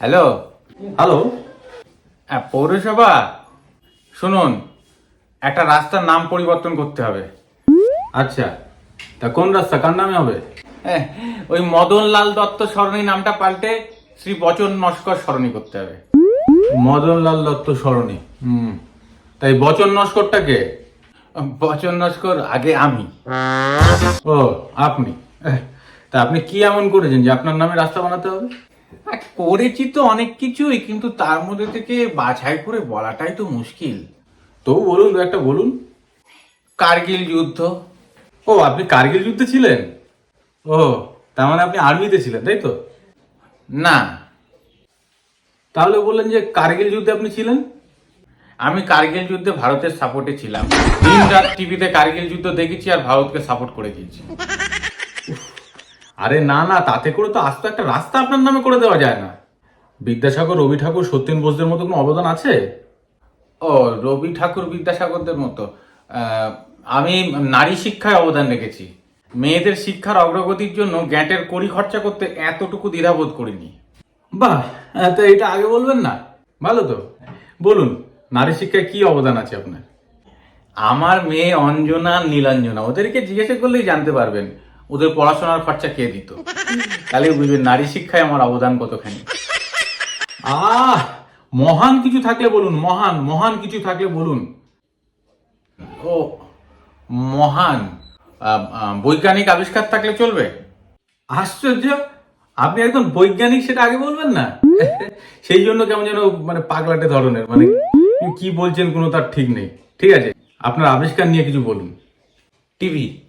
Hello? Hello? হ্যাঁ পৌরসভা? শুনুন একটা রাস্তার নাম পরিবর্তন করতে হবে। আচ্ছা তা কোন রাস্তা কার নামে হবে? হ্যাঁ, ওই মদনলাল দত্ত সরণি নামটা পাল্টে শ্রী বচন নস্কর সরণি করতে হবে। মদনলাল দত্ত সরণি? হুম। তাই বচন নস্করটাকে বচন নস্কর আগে আমি। ও আপনি। তা আপনি কি এমন করেছেন যে আপনার নামে রাস্তা বানাতে হবে? করেছি তো অনেক কিছুই কিন্তু তার মধ্যে থেকে বাছাই করে বলাটাই তো মুশকিল। তবু বলুন দু একটা বলুন। কার্গিল যুদ্ধ। ও আপনি কার্গিল যুদ্ধে ছিলেন? ও তার মানে আপনি আর্মিতে ছিলেন তাই তো? না। তাহলে বললেন যে কার্গিল যুদ্ধে আপনি ছিলেন? আমি কার্গিল যুদ্ধে ভারতের সাপোর্টে ছিলাম। দিন রাত টিভিতে কার্গিল যুদ্ধ দেখেছি আর ভারতকে সাপোর্ট করে দিয়েছি। আরে না না তাতে করে তো আস্ত একটা রাস্তা আপনার নামে করে দেওয়া যায় না। বিদ্যাসাগর রবি ঠাকুর সত্যেন বোসদের মতো কোনো অবদান আছে? ও রবি ঠাকুর বিদ্যাসাগরদের মতো। আমি নারী শিক্ষায় অবদান রেখেছি। মেয়েদের শিক্ষার অগ্রগতির জন্য গ্যাটের কড়ি খরচা করতে এতটুকু দ্বিধাবোধ করিনি। বাহ তা এটা আগে বলবেন না? ভালো তো। বলুন নারী শিক্ষায় কি অবদান আছে আপনার? আমার মেয়ে অঞ্জনা নীলাঞ্জনা ওদেরকে জিজ্ঞাসা করলেই জানতে পারবেন। ওদের পড়াশোনার খরচা কে দিত? তাহলে বুঝবেন নারী শিক্ষায় আমার অবদান কতখানি? আহ, মহান কিছু থাকলে বলুন, মহান মহান কিছু থাকলে বলুন। ও, মহান। বৈজ্ঞানিক আবিষ্কার থাকলে চলবে? আশ্চর্য! আপনি একদম বৈজ্ঞানিক, সেটা আগে বলবেন না? সেই জন্য কেমন যেন মানে পাগলাটে ধরনের মানে কি বলছেন কোনো তার ঠিক নেই। ঠিক আছে, আপনার আবিষ্কার নিয়ে কিছু বলুন। টিভি।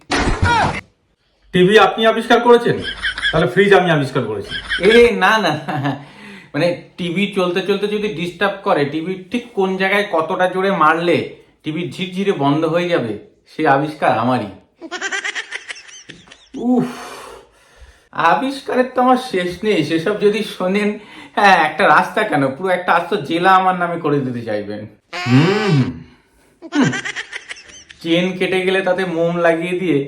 টিভি আপনি আবিষ্কার করেছেন? তাহলে ফ্রিজ আমি আবিষ্কার করেছি। এ না না। মানে টিভি চলতে চলতে যদি ডিস্টার্ব করে টিভি ঠিক কোন জায়গায় কতটা জোরে মারলে টিভি ঝিরঝিরে বন্ধ হয়ে যাবে সেই আবিষ্কার আমারই। উফ। আবিষ্কারের তো আমার শেষ নেই। সেসব যদি শোনেন হ্যাঁ একটা রাস্তা কেন? পুরো একটা আস্ত জেলা আমার নামে করে দিতে চাইবেন। চেন কেটে গেলে তাতে মোম লাগিয়ে দিয়ে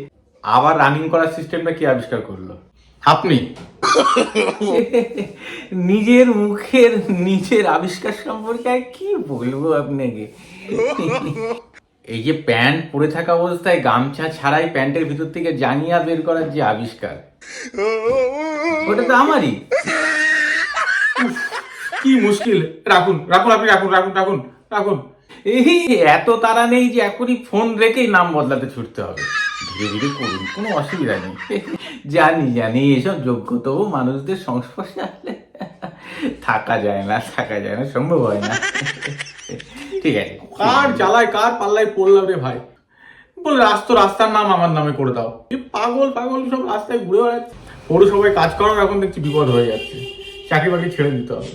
আবার রানিং করার সিস্টেমটা কি আবিষ্কার করল? আপনি। নিজের মুখের নিজের আবিষ্কার সম্পর্কে আর কি বলব আপনাকে? এই যে প্যান্ট পরে থাকা অবস্থায় গামছা ছাড়াই প্যান্টের ভিতর থেকে জাঙ্গিয়া বের করার যে আবিষ্কার ওটা তো আমারই। কি মুশকিল। রাখুন রাখুন আপনি রাখুন রাখুন রাখুন রাখুন। এই এত তারা নেই যে এখনই ফোন রেখেই নাম বদলাতে ছুটতে হবে। ধীরে ধীরে করুন, কোনো অসুবিধা নেই। জানি জানি, এসব যোগ্যতম মানুষদের সংস্পর্শে আসলে থাকা যায় না, থাকা যায় না, সম্ভব হয় না। ঠিক আছে। কার জ্বালায়, কার পাল্লায় পড়লাম রে ভাই? বলে, রাস্তা রাস্তার নাম আমার নামে করে দাও। এই পাগল পাগল সব রাস্তায় ঘুরে বেড়াচ্ছে। পৌরসভায় কাজ করার এখন দেখছি বিপদ হয়ে যাচ্ছে। চাকরি বাকরি ছেড়ে দিতে হবে।